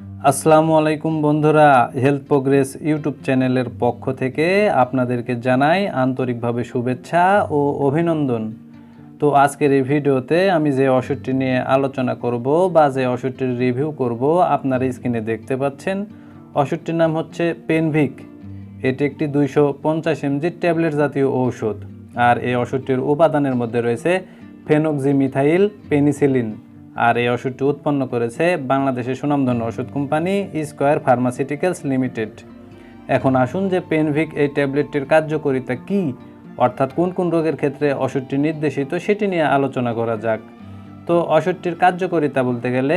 আসসালামু আলাইকুম বন্ধুরা হেলথ প্রোগ্রেস ইউটিউব চ্যানেলের পক্ষ থেকে আপনাদেরকে জানাই আন্তরিকভাবে শুভেচ্ছা ও অভিনন্দন। তো আজকের এই ভিডিওতে আমি যে ওষুধটি নিয়ে আলোচনা করব বা যে ওষুধটির রিভিউ করব আপনারা স্ক্রিনে দেখতে পাচ্ছেন, ওষুধটির নাম হচ্ছে পেনভিক এটি একটি দুইশো পঞ্চাশ এমজি ট্যাবলেট জাতীয় ঔষধ। আর এই ওষুধটির উপাদানের মধ্যে রয়েছে ফেনক্সিমিথাইল পেনিসিলিন। আর এই ওষুধটি উৎপন্ন করেছে বাংলাদেশের সুনামধন্য ওষুধ কোম্পানি স্কোয়ার ফার্মাসিউটিক্যালস লিমিটেড। এখন আসুন যে পেনভিক এই ট্যাবলেটটির কার্যকারিতা কি, অর্থাৎ কোন কোন রোগের ক্ষেত্রে ওষুধটি নির্দেশিত সেটি নিয়ে আলোচনা করা যাক। তো ওষুধটির কার্যকারিতা বলতে গেলে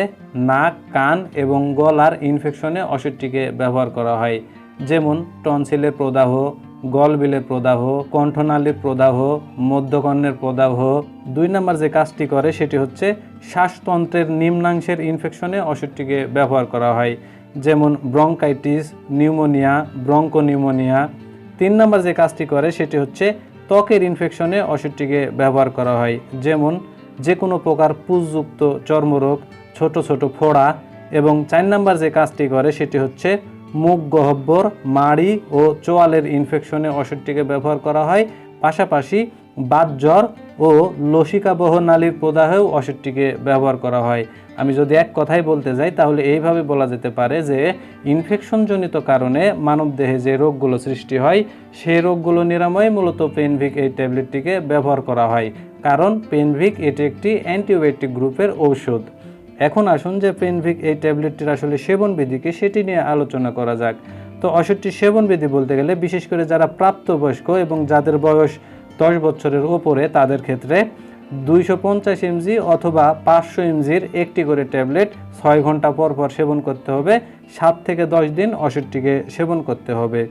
নাক, কান এবং গলার ইনফেকশনে ওষুধটিকে ব্যবহার করা হয়, যেমন টনসিলের প্রদাহ গলবিলের প্রদাহ, কণ্ঠনালীর প্রদাহ, মধ্যকর্ণের প্রদাহ। দুই নম্বর যে কাজটি করে, সেটি হচ্ছে শ্বাসতন্ত্রের নিম্নাংশের ইনফেকশনে ওষুধটিকে ব্যবহার করা হয়, যেমন ব্রঙ্কাইটিস, নিউমোনিয়া, ব্রঙ্কোনিউমোনিয়া। তিন নম্বর যে কাজটি করে, সেটি হচ্ছে ত্বকের ইনফেকশনে ওষুধটিকে ব্যবহার করা হয়, যেমন যে কোনো প্রকার পুষযুক্ত চর্মরোগ, ছোট ছোট ফোড়া। এবং চার নম্বর যে কাজটি করে, সেটি হচ্ছে মুখ গহ্বর মাড়ি ও চোয়ালের ইনফেকশনে ওষুধটিকে ব্যবহার করা হয়। পাশাপাশি বাতজ্বর ও লসিকাবহ নালীর প্রদাহেও ওষুধটিকে ব্যবহার করা হয়। আমি যদি এক কথাই বলতে যাই, তাহলে এইভাবে বলা যেতে পারে যে ইনফেকশনজনিত কারণে মানবদেহে যে রোগগুলো সৃষ্টি হয়, সেই রোগগুলো নিরাময়ে মূলত পেনভিক এই ট্যাবলেটটিকে ব্যবহার করা হয়। কারণ পেনভিক এটি একটি অ্যান্টিবায়োটিক গ্রুপের ঔষধ। এখন আসুন যে পেনভিক এই ট্যাবলেটটির আসলে সেবনবিধি কি সেটি নিয়ে আলোচনা করা যাক। তো ওষুধটির সেবনবিধি বলতে গেলে বিশেষ করে যারা প্রাপ্তবয়স্ক এবং যাদের বয়স দশ বছরের ওপরে তাদের ক্ষেত্রে দুইশো পঞ্চাশ এমজি অথবা পাঁচশো এমজির একটি করে ট্যাবলেট ছয় ঘণ্টা পর পর সেবন করতে হবে, সাত থেকে দশ দিন ওষুধটিকে সেবন করতে হবে।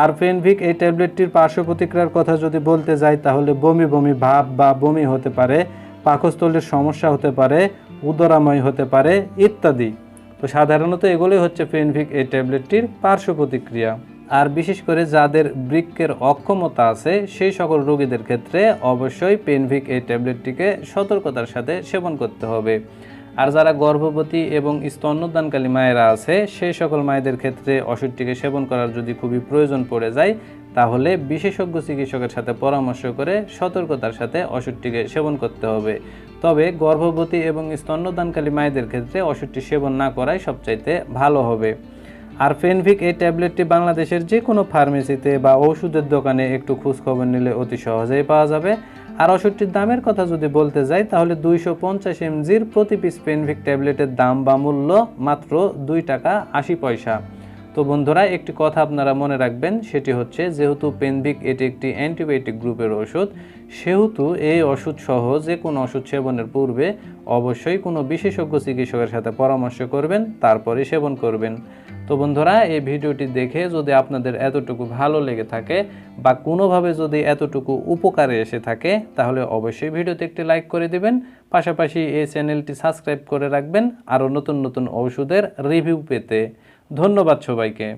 আর পেনভিক এই ট্যাবলেটটির পার্শ্ব প্রতিক্রিয়ার কথা যদি বলতে যাই, তাহলে বমি বমি ভাব বা বমি হতে পারে, পাকস্থলীর সমস্যা হতে পারে উদরাময় হতে পারে, ইত্যাদি। তো সাধারণত এগুলোই হচ্ছে পেনভিক এই ট্যাবলেটটির পার্শ্ব প্রতিক্রিয়া। আর বিশেষ করে যাদের বৃক্ষের অক্ষমতা আছে, সেই সকল রোগীদের ক্ষেত্রে অবশ্যই পেনভিক এই ট্যাবলেটটিকে সতর্কতার সাথে সেবন করতে হবে। আর যারা গর্ভবতী এবং স্তন্যদানকালী মায়েরা আছে, সেই সকল মায়েদের ক্ষেত্রে ওষুধটিকে সেবন করার যদি খুবই প্রয়োজন পড়ে যায়, তাহলে বিশেষজ্ঞ চিকিৎসকের সাথে পরামর্শ করে সতর্কতার সাথে ওষুধটিকে সেবন করতে হবে। তবে গর্ভবতী এবং স্তন্যদানকারী মায়েদের ক্ষেত্রে ওষুধটি সেবন না করাই সবচাইতে ভালো হবে। আর ফেনভিক এই ট্যাবলেটটি বাংলাদেশের যে কোনো ফার্মেসিতে বা ওষুধের দোকানে একটু খোঁজখবর নিলে অতি সহজেই পাওয়া যাবে। আর ওষুধটির দামের কথা যদি বলতে যাই, তাহলে দুইশো পঞ্চাশ এমজির প্রতি পিস পেনভিক ট্যাবলেটের দাম বা মূল্য মাত্র দুই টাকা আশি পয়সা। তো বন্ধুরা, একটি কথা আপনারা মনে রাখবেন, সেটি হচ্ছে যেহেতু পেনভিক এটি একটি অ্যান্টিবায়োটিক গ্রুপের ওষুধ, সেহেতু এই ওষুধ সহ যে কোনো ওষুধ সেবনের পূর্বে অবশ্যই কোনো বিশেষজ্ঞ চিকিৎসকের সাথে পরামর্শ করবেন, তারপরে সেবন করবেন। তো বন্ধুরা, এই ভিডিওটি দেখে যদি আপনাদের এতটুকু ভালো লেগে থাকে বা কোনোভাবে যদি এতটুকু উপকারে এসে থাকে, তাহলে অবশ্যই ভিডিওতে একটি লাইক করে দিবেন, পাশাপাশি এই চ্যানেলটি সাবস্ক্রাইব করে রাখবেন, আরও নতুন নতুন ওষুধের রিভিউ পেতে। ধন্যবাদ সবাইকে।